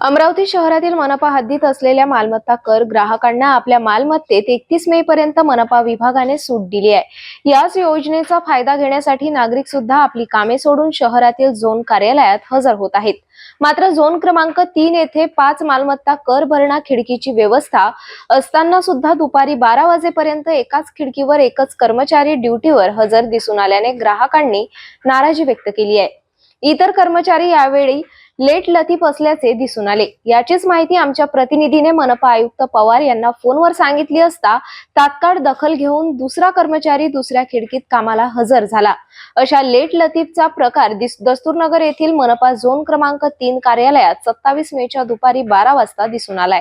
अमरावती शहरातील मनपा हद्दीत असलेल्या मालमत्ता कर ग्राहकांना आपल्या मालमत्तेत एकतीस मे पर्यंत मनपा विभागाने सूट दिली आहे. याच योजनेचा फायदा घेण्यासाठी नागरिक सुद्धा आपली कामे सोडून शहरातील झोन कार्यालयात हजर होत आहेत. मात्र झोन क्रमांक तीन येथे पाच मालमत्ता कर भरणा खिडकीची व्यवस्था असताना सुद्धा दुपारी बारा वाजेपर्यंत एकाच खिडकीवर एकच कर्मचारी ड्युटीवर हजर दिसून आल्याने ग्राहकांनी नाराजी व्यक्त केली आहे. इतर कर्मचारी यावेळी लेट लतीफ असल्याचे दिसून आले. याचीच माहिती आमच्या प्रतिनिधीने मनपा आयुक्त पवार यांना फोनवर सांगितली असता तात्काळ दखल घेऊन दुसरा कर्मचारी दुसऱ्या खिडकीत कामाला हजर झाला. अशा लेट लतीफचा प्रकार दिस- दस्तूरनगर येथील मनपा झोन क्रमांक तीन कार्यालयात सत्तावीस मेच्या दुपारी बारा वाजता दिसून आलाय.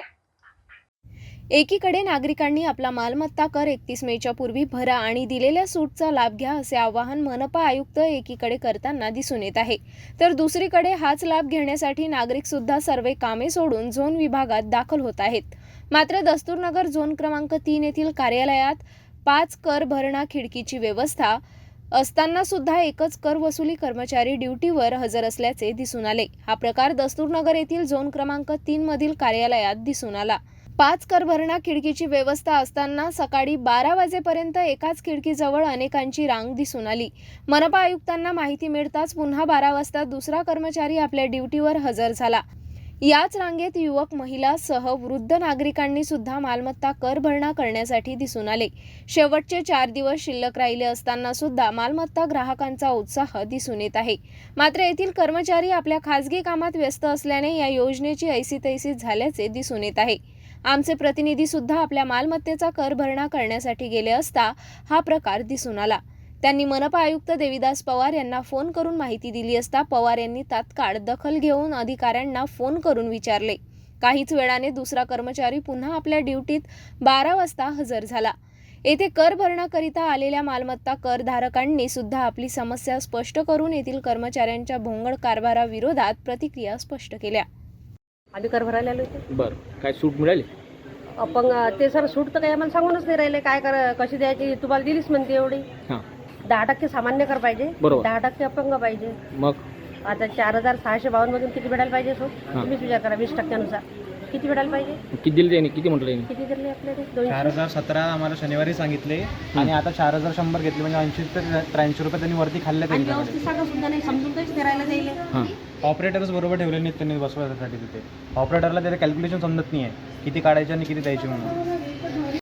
एकीकडे नागरिकांनी आपला मालमत्ता कर एकतीस मेच्या पूर्वी भरा आणि दिलेल्या सूटचा लाभ घ्या असे आवाहन मनपा आयुक्त एकीकडे करताना दिसून येत आहे. तर दुसरीकडे हाच लाभ घेण्यासाठी नागरिक सुद्धा सर्व कामे सोडून झोन विभागात दाखल होत आहेत. मात्र दस्तूरनगर झोन क्रमांक तीन येथील कार्यालयात पाच कर भरणा खिडकीची व्यवस्था असताना सुद्धा एकच कर वसुली कर्मचारी ड्युटीवर हजर असल्याचे दिसून आले. हा प्रकार दस्तूरनगर येथील झोन क्रमांक तीन मधील कार्यालयात दिसून आला. पाच कर भरणा खिडकीची व्यवस्था असताना सकाळी बारा वाजेपर्यंत एकाच खिडकीजवळ अनेकांची रांग दिसून आली. मनपा आयुक्तांना माहिती मिळताच पुन्हा बारा वाजता दुसरा कर्मचारी आपल्या ड्युटीवर हजर झाला. याच रांगेत युवक महिला सह वृद्ध नागरिकांनी सुद्धा मालमत्ता कर भरणा करण्यासाठी दिसून आले. शेवटचे चार दिवस शिल्लक राहिले असताना सुद्धा मालमत्ता ग्राहकांचा उत्साह दिसून येत आहे. मात्र येथील कर्मचारी आपल्या खासगी कामात व्यस्त असल्याने या योजनेची ऐसी तैसी झाल्याचे दिसून येत आहे. आमचे प्रतिनिधी सुद्धा आपल्या मालमत्तेचा कर भरणा करण्यासाठी गेले असता हा प्रकार दिसून आला. त्यांनी मनपा आयुक्त देविदास पवार यांना फोन करून माहिती दिली असता पवार यांनी तात्काळ दखल घेऊन अधिकाऱ्यांना फोन करून विचारले. काहीच वेळाने दुसरा कर्मचारी पुन्हा आपल्या ड्युटीत बारा वाजता हजर झाला. येथे कर भरणाकरिता आलेल्या मालमत्ता करधारकांनी सुद्धा आपली समस्या स्पष्ट करून येथील कर्मचाऱ्यांच्या भोंगळ कारभाराविरोधात प्रतिक्रिया स्पष्ट केल्या. आम्ही कर भरायला आलो होते. बरं. काय सूट मिळाली? अपंग ते सर सूट तर काही आम्हाला सांगूनच नाही राहिले. काय कर कशी द्यायची तुम्हाला दिलीच म्हणते एवढी. हां. दहा टक्के सामान्य कर पाहिजे. बरोबर. दहा टक्के अपंग पाहिजे. मग? आता चार हजार सहाशे बावन्न मधून किती भेटायला पाहिजे हां. तुम्हीच विचार करा वीस टक्क्यानुसार. किती भेटायला पाहिजे? किती दिली त्यांनी? किती म्हटलं त्यांनी? किती दिले आपल्याला चार हजार सतरा आम्हाला शनिवारी सांगितले. आणि आता चार हजार शंभर घेतले म्हणजे ऐंशी तर त्र्याऐंशी रुपये त्यांनी वरती खाल्ले आणि त्यांच्याकडे व्यवस्थित सांगा सुद्धा नाही समजून काहीच करायला जाईल. हां. ऑपरेटरच बरोबर ठेवले नाहीत त्यांनी बसवायसाठी तिथे. ऑपरेटरला त्याचं कॅल्क्युलेशन समजत नाही आहे किती काढायचे आणि किती द्यायचे म्हणून.